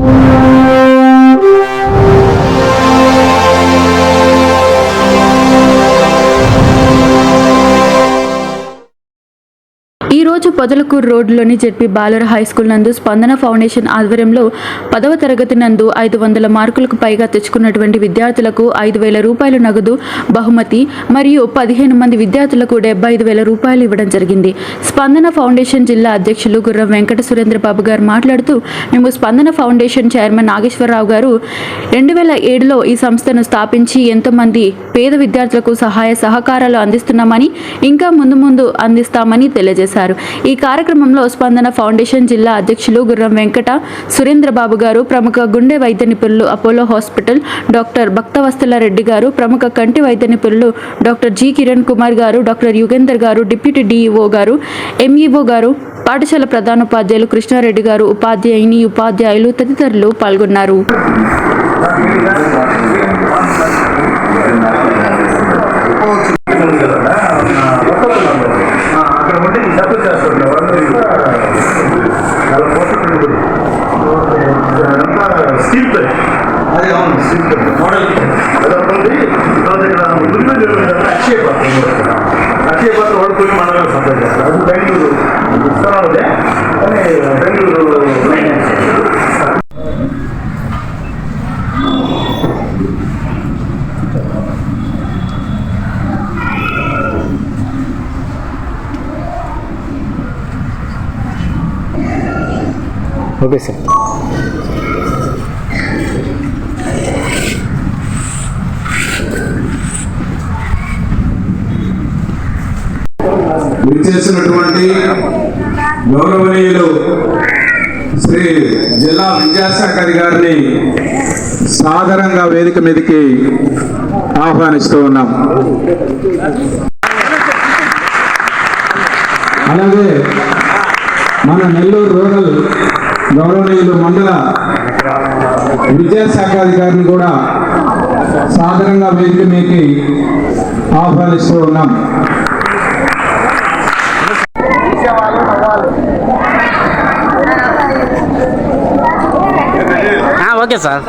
ఈ పొదలకూరు రోడ్లోని జెడ్పీ బాలుర హై స్కూల్ నందు స్పందన ఫౌండేషన్ ఆధ్వర్యంలో పదవ తరగతి నందు ఐదు వందల మార్కులకు పైగా తెచ్చుకున్నటువంటి విద్యార్థులకు ఐదు వేల రూపాయల నగదు బహుమతి మరియు పదిహేను మంది విద్యార్థులకు డెబ్బై ఐదు వేల రూపాయలు ఇవ్వడం జరిగింది. స్పందన ఫౌండేషన్ జిల్లా అధ్యక్షులు గుర్రం వెంకట సురేంద్రబాబు గారు మాట్లాడుతూ మేము స్పందన ఫౌండేషన్ చైర్మన్ నాగేశ్వరరావు గారు రెండు వేల ఏడులో ఈ సంస్థను స్థాపించి ఎంతోమంది పేద విద్యార్థులకు సహాయ సహకారాలు అందిస్తున్నామని ఇంకా ముందు ముందు అందిస్తామని తెలియజేశారు. ఈ కార్యక్రమంలో స్పందన ఫౌండేషన్ జిల్లా అధ్యక్షులు గుర్రం వెంకట సురేంద్రబాబు గారు ప్రముఖ గుండె వైద్య నిపుణులు Apollo hospital doctor Bhaktavastula Reddy గారు ప్రముఖ కంటి వైద్య నిపుణులు డాక్టర్ జి కిరణ్ కుమార్ గారు డాక్టర్ యుగేందర్ గారు డిప్యూటీ డిఈఓ గారు ఎంఈఓ గారు పాఠశాల ప్రధానోపాధ్యాయులు కృష్ణారెడ్డి గారు ఉపాధ్యాయుని ఉపాధ్యాయులు తదితరులు పాల్గొన్నారు అక్కడ ఉంటే ఈ సపోర్ట్ చేస్తుంది స్టీల్ ప్లేట్ అది అవును స్టీల్ ప్లేట్ మోడల్ అదొకటి ఉంది తర్వాత ఇక్కడ ముందు అక్షయ పాత్ర అక్షయ పాత్ర వాడుకొని మనం సప్లై చేస్తారు అది బెంగళూరు ఇస్తున్నాంటే కానీ బెంగళూరు ఓకే చేసినటువంటి గౌరవనీయులు శ్రీ జిల్లా విద్యాశాఖ గారిని సాధారణంగా వేదిక మీదకి ఆహ్వానిస్తూ ఉన్నాం. అలాగే మన నెల్లూరు రూరల్ గౌరవనీయులు మండల విద్యాశాఖ అధికారిని కూడా సాధారణంగా వేదిక మీదకి ఆహ్వానిస్తూ ఉన్నాం. ఓకే సార్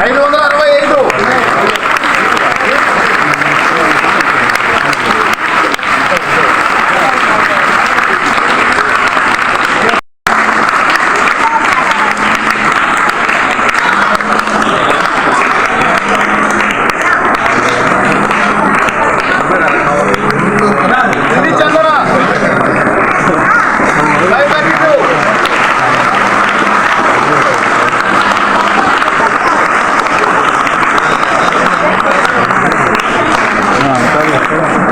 ఐదు వందల అరవై ఐదు ఇది Chandana five thirty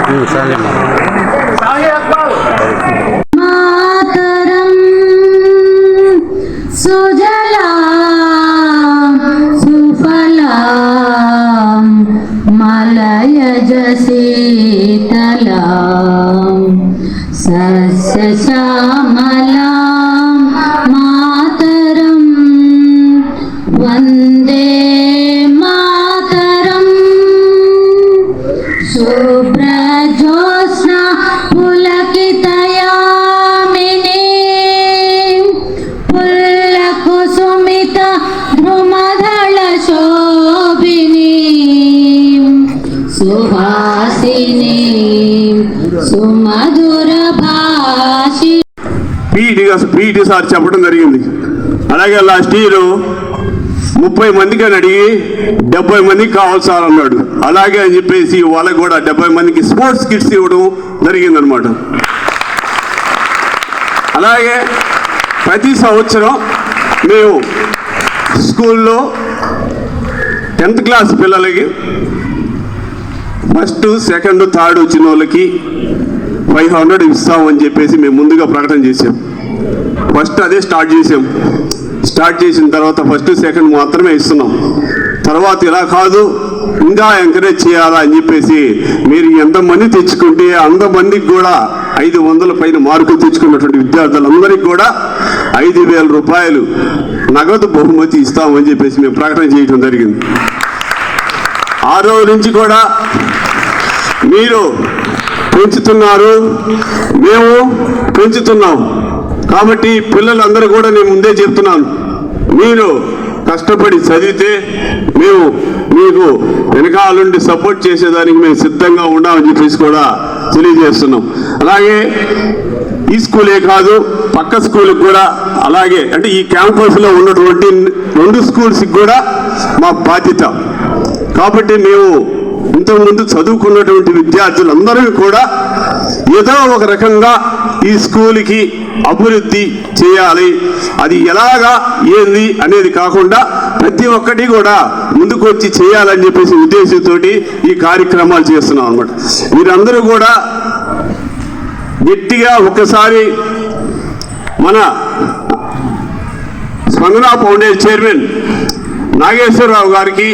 two Shahi Akbar మాతరం సుజలాం సుఫలాం మలయజ శీతలాం బీఈటీ సార్ చెప్పడం జరిగింది. అలాగే లాస్ట్ ఇయర్ ముప్పై మందికి అని అడిగి డెబ్బై మందికి కావాలి సార్ అన్నాడు. అలాగే అని చెప్పేసి వాళ్ళకి కూడా డెబ్బై మందికి స్పోర్ట్స్ కిట్స్ ఇవ్వడం జరిగిందనమాట అలాగే ప్రతి సంవత్సరం మేము స్కూల్లో టెన్త్ క్లాస్ పిల్లలకి ఫస్ట్ సెకండ్ థర్డ్ వచ్చిన వాళ్ళకి ఫైవ్ హండ్రెడ్ ఇస్తామని చెప్పేసి మేము ముందుగా ప్రకటన చేసాం ఫస్ట్ అదే స్టార్ట్ చేసాం. స్టార్ట్ చేసిన తర్వాత ఫస్ట్ సెకండ్ మాత్రమే ఇస్తున్నాం. తర్వాత ఇలా కాదు ఇంకా ఎంకరేజ్ చేయాలా అని చెప్పేసి మీరు ఎంతమంది తెచ్చుకుంటే అంతమందికి కూడా ఐదు వందల పైన మార్కులు తెచ్చుకున్నటువంటి విద్యార్థులందరికీ కూడా ఐదు వేల రూపాయలు నగదు బహుమతి ఇస్తామని చెప్పేసి మేము ప్రకటన చేయడం జరిగింది. ఆ రోజు నుంచి కూడా మీరు పెంచుతున్నారు మేము పెంచుతున్నాం. కాబట్టి పిల్లలందరూ కూడా నేను ముందే చెప్తున్నాను. మీరు కష్టపడి చదివితే మేము మీకు వెనకాలండి సపోర్ట్ చేసేదానికి మేము సిద్ధంగా ఉన్నామని చెప్పేసి కూడా తెలియజేస్తున్నాం. అలాగే ఈ స్కూలే కాదు పక్క స్కూల్కి కూడా అలాగే అంటే ఈ క్యాంపస్లో ఉన్నటువంటి రెండు స్కూల్స్కి కూడా మా బాధ్యత. కాబట్టి మేము ఇంతకుముందు చదువుకున్నటువంటి విద్యార్థులందరూ కూడా ఏదో ఒక రకంగా ఈ స్కూల్కి అభివృద్ధి చేయాలి. అది ఎలాగా ఏంది అనేది కాకుండా ప్రతి ఒక్కటి కూడా ముందుకు వచ్చి చేయాలని చెప్పేసి ఉద్దేశంతో ఈ కార్యక్రమాలు చేస్తున్నాం అనమాట మీరందరూ కూడా గట్టిగా ఒకసారి మన స్పందన ఫౌండేషన్ చైర్మన్ నాగేశ్వరరావు గారికి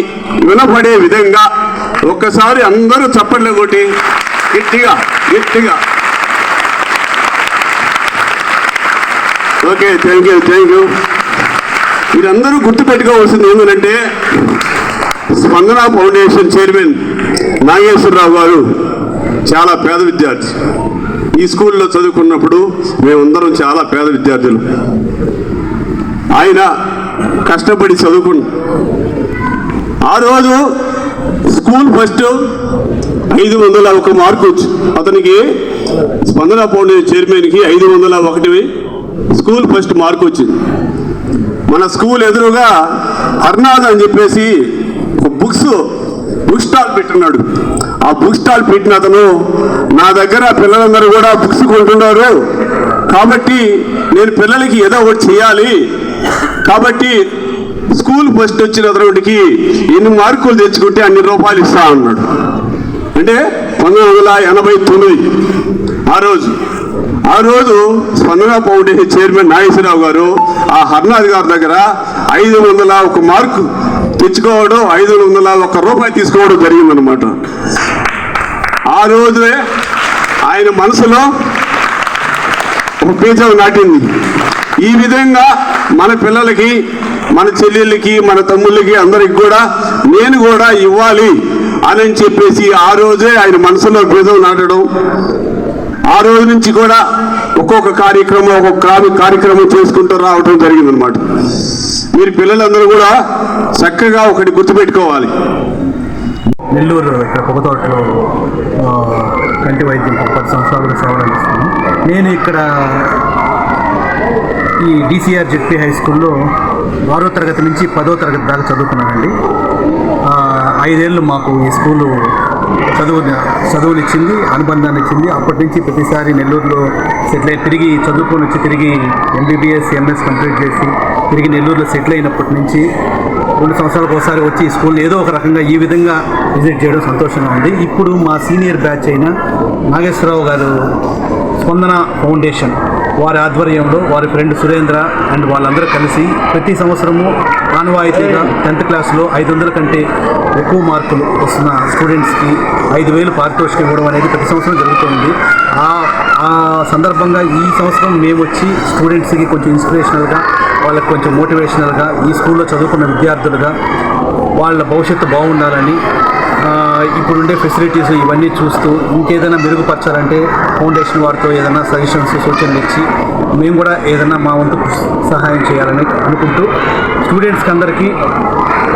వినపడే విధంగా ఒక్కసారి అందరూ చప్పట్లు కొట్టి గట్టిగా గట్టిగా okay thank you thank you మీరందరూ గుర్తుపెట్టుకోవాల్సింది ఏంటంటే స్పందన ఫౌండేషన్ చైర్మన్ నాగేశ్వరరావు గారు చాలా పేద విద్యార్థి. ఈ స్కూల్లో చదువుకున్నప్పుడు మేమందరం చాలా పేద విద్యార్థులు. ఆయన కష్టపడి చదువుకున్నాం ఆ రోజు స్కూల్ ఫస్ట్ ఐదు వందల ఒక మార్కు అతనికి స్పందన ఫౌండేషన్ చైర్మన్కి ఐదు వందల ఒకటివి స్కూల్ ఫస్ట్ మార్క్ వచ్చింది. మన స్కూల్ ఎదురుగా హర్నాథ్ అని చెప్పేసి ఒక బుక్స్ బుక్ స్టాల్ పెట్టినాడు. ఆ బుక్ స్టాల్ పెట్టిన అతను నా దగ్గర పిల్లలందరూ కూడా బుక్స్ కొంటున్నారు. కాబట్టి నేను పిల్లలకి ఏదో ఒకటి చేయాలి. కాబట్టి స్కూల్ ఫస్ట్ వచ్చిన అతనికి ఎన్ని మార్కులు తెచ్చుకుంటే అన్ని రూపాయలు ఇస్తా అన్నాడు. అంటే పంతొమ్మిది వందల ఎనభై తొమ్మిది ఆ రోజు. ఆ రోజు స్పందన ఫౌండేషన్ చైర్మన్ నాగేశ్వరరావు గారు ఆ హర్నాథ్ గారి దగ్గర ఐదు వందల ఒక మార్కు తెచ్చుకోవడం ఐదు వందల ఒక రూపాయి తీసుకోవడం జరిగిందనమాట ఆ రోజే ఆయన మనసులో ఒక బీజం నాటింది. ఈ విధంగా మన పిల్లలకి మన చెల్లెళ్ళకి మన తమ్ముళ్ళకి అందరికి కూడా నేను కూడా ఇవ్వాలి అని చెప్పేసి ఆ రోజే ఆయన మనసులో బీజం నాటడం ఆ రోజు నుంచి కూడా ఒక్కొక్క కార్యక్రమం ఒక్కొక్క కార్యక్రమం చేసుకుంటూ రావడం జరిగిందనమాట మీరు పిల్లలందరూ కూడా చక్కగా ఒకటి గుర్తుపెట్టుకోవాలి. నెల్లూరు ఇక్కడ పొగతోటలో కంటి వైద్యం పది సంవత్సరాలు సేవలు అందిస్తాను నేను ఇక్కడ ఈ డిసిఆర్ జెడ్పీ హై స్కూల్లో ఆరో తరగతి నుంచి పదో తరగతి దాకా చదువుకున్నానండి. ఐదేళ్ళు మాకు ఈ స్కూలు చదువు చదువునిచ్చింది అనుబంధాన్ని ఇచ్చింది అప్పటి నుంచి ప్రతిసారి నెల్లూరులో సెటిల్ అయ్యి తిరిగి చదువుకొని వచ్చి తిరిగి ఎంబీబీఎస్ ఎంఎస్ కంప్లీట్ చేసి తిరిగి నెల్లూరులో సెటిల్ అయినప్పటి నుంచి రెండు సంవత్సరాలకు ఒకసారి వచ్చి ఈ స్కూల్ని ఏదో ఒక రకంగా ఈ విధంగా విజిట్ చేయడం సంతోషంగా ఉంది. ఇప్పుడు మా సీనియర్ బ్యాచ్ అయిన నాగేశ్వరరావు గారు స్పందన ఫౌండేషన్ వారి ఆధ్వర్యంలో వారి ఫ్రెండ్ సురేంద్ర అండ్ వాళ్ళందరూ కలిసి ప్రతి సంవత్సరము ఆనవాయితీగా టెన్త్ క్లాస్లో ఐదు వందల కంటే ఎక్కువ మార్కులు వస్తున్న స్టూడెంట్స్కి ఐదు వేలు పారితోషికం ఇవ్వడం అనేది ప్రతి సంవత్సరం జరుగుతుంది. ఆ ఆ సందర్భంగా ఈ సంవత్సరం మేము వచ్చి స్టూడెంట్స్కి కొంచెం ఇన్స్పిరేషనల్గా వాళ్ళకి కొంచెం మోటివేషనల్గా ఈ స్కూల్లో చదువుకున్న విద్యార్థులుగా వాళ్ళ భవిష్యత్తు బాగుండాలని ఇప్పుడుండే ఫెసిలిటీస్ ఇవన్నీ చూస్తూ ఇంకేదైనా మెరుగుపరచాలంటే ఫౌండేషన్ వారితో ఏదైనా సజెషన్స్ సూచనలు ఇచ్చి మేము కూడా ఏదైనా మా వంతు సహాయం చేయాలని అనుకుంటూ స్టూడెంట్స్కి అందరికీ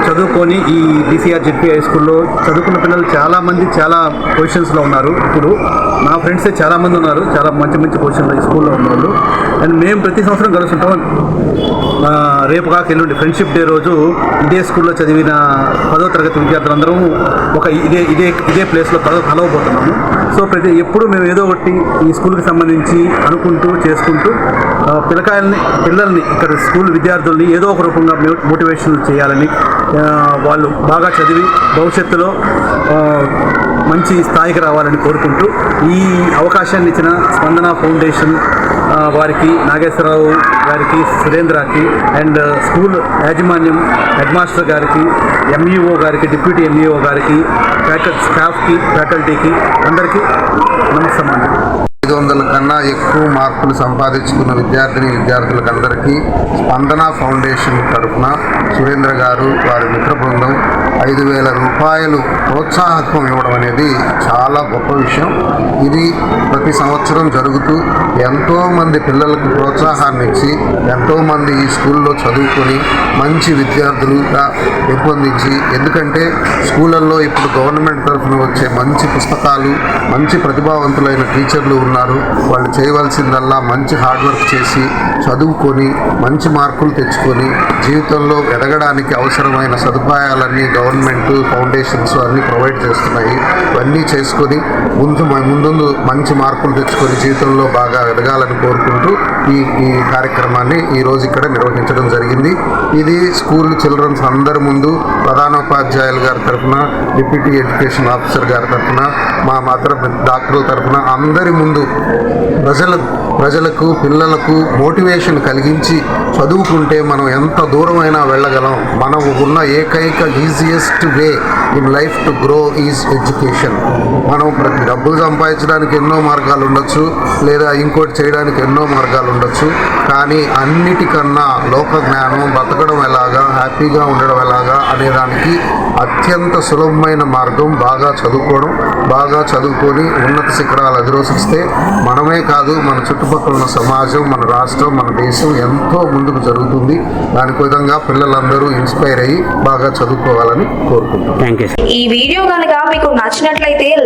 చదువుకొని ఈ డిసిఆర్ జెడ్పీ హై స్కూల్లో చదువుకున్న పిల్లలు చాలామంది చాలా పొజిషన్స్లో ఉన్నారు. ఇప్పుడు నా ఫ్రెండ్సే చాలామంది ఉన్నారు. చాలా మంచి మంచి పొజిషన్లో ఈ స్కూల్లో ఉన్నవాళ్ళు. అండ్ మేము ప్రతి సంవత్సరం కలుస్తుంటాం. రేపు కాక ఎల్లుండి ఫ్రెండ్షిప్ డే రోజు ఇదే స్కూల్లో చదివిన పదో తరగతి విద్యార్థులందరం ఒక ఇదే ఇదే ఇదే ప్లేస్లో కలవ కలవబోతున్నాము. సో ప్రతి ఎప్పుడు మేము ఏదో ఒకటి ఈ స్కూల్కి సంబంధించి అనుకుంటూ చేసుకుంటూ పిల్లకాయల్ని పిల్లల్ని ఇక్కడ స్కూల్ విద్యార్థుల్ని ఏదో ఒక రూపంగా మోటివేషన్ చేయాలని వాళ్ళు బాగా చదివి భవిష్యత్తులో మంచి స్థాయికి రావాలని కోరుకుంటూ ఈ అవకాశాన్ని ఇచ్చిన స్పందన ఫౌండేషన్ వారికి నాగేశ్వరరావు గారికి సురేంద్రకి అండ్ స్కూల్ యాజమాన్యం హెడ్ మాస్టర్ గారికి ఎంఈఓ గారికి డిప్యూటీ ఎంఈఓ గారికి ఫ్యాకల్టీ స్టాఫ్కి ఫ్యాకల్టీకి అందరికీ నమస్కారం ఐదు వందల కన్నా ఎక్కువ మార్కులు సంపాదించుకున్న విద్యార్థిని విద్యార్థులకు అందరికీ స్పందన ఫౌండేషన్ తరఫున సురేంద్ర గారు వారి మిత్ర బృందం ఐదు వేల రూపాయలు ప్రోత్సాహకం ఇవ్వడం అనేది చాలా గొప్ప విషయం. ఇది ప్రతి సంవత్సరం జరుగుతూ ఎంతోమంది పిల్లలకు ప్రోత్సాహాన్ని ఇచ్చి ఎంతోమంది ఈ స్కూల్లో చదువుకొని మంచి విద్యార్థులుగా పెంపొందించి ఎందుకంటే స్కూళ్ళల్లో ఇప్పుడు గవర్నమెంట్ తరఫున వచ్చే మంచి పుస్తకాలు మంచి ప్రతిభావంతులైన టీచర్లు ఉన్నారు. వాళ్ళు చేయవలసిందల్లా మంచి హార్డ్ వర్క్ చేసి చదువుకొని మంచి మార్కులు తెచ్చుకొని జీవితంలో ఎదగడానికి అవసరమైన సదుపాయాలన్నీ గవర్నమెంట్ ఫౌండేషన్స్ అన్నీ ప్రొవైడ్ చేస్తున్నాయి. ఇవన్నీ చేసుకొని ముందు ముందు మంచి మార్కులు తెచ్చుకొని జీవితంలో బాగా ఎదగాలని కోరుకుంటూ ఈ ఈ కార్యక్రమాన్ని ఈ రోజు ఇక్కడ నిర్వహించడం జరిగింది. ఇది స్కూల్ చిల్డ్రన్స్ అందరి ముందు ప్రధానోపాధ్యాయులు గారి తరఫున డిప్యూటీ ఎడ్యుకేషన్ ఆఫీసర్ గారి తరఫున మా మాత్ర డాక్టర్ల తరఫున అందరి ముందు ప్రజల ప్రజలకు పిల్లలకు మోటివేషన్ కలిగించి చదువుకుంటే మనం ఎంత దూరమైనా వెళ్ళగలం. మనం ఉన్న ఏకైక easiest way in life to grow is education మనం ప్రతి డబ్బులు సంపాదించడానికి ఎన్నో మార్గాలు ఉండొచ్చు లేదా ఇంకోటి చేయడానికి ఎన్నో మార్గాలు ఉండొచ్చు. కానీ అన్నిటికన్నా లోక జ్ఞానం బతకడం ఎలాగా హ్యాపీగా ఉండడం ఎలాగా అనే దానికి అత్యంత సులభమైన మార్గం బాగా చదువుకోవడం. బాగా చదువుకొని ఉన్నత శిఖరాలు అధిరోసిస్తే మనమే కాదు మన చుట్టుపక్కల ఉన్న సమాజం మన రాష్ట్రం మన దేశం ఎంతో ముందుకు జరుగుతుంది. దానికి విధంగా పిల్లలందరూ ఇన్స్పైర్ అయ్యి బాగా చదువుకోవాలని కోరుకుంటున్నాను థ్యాంక్ యూ ఈ వీడియో కనుక మీకు నచ్చినట్లయితే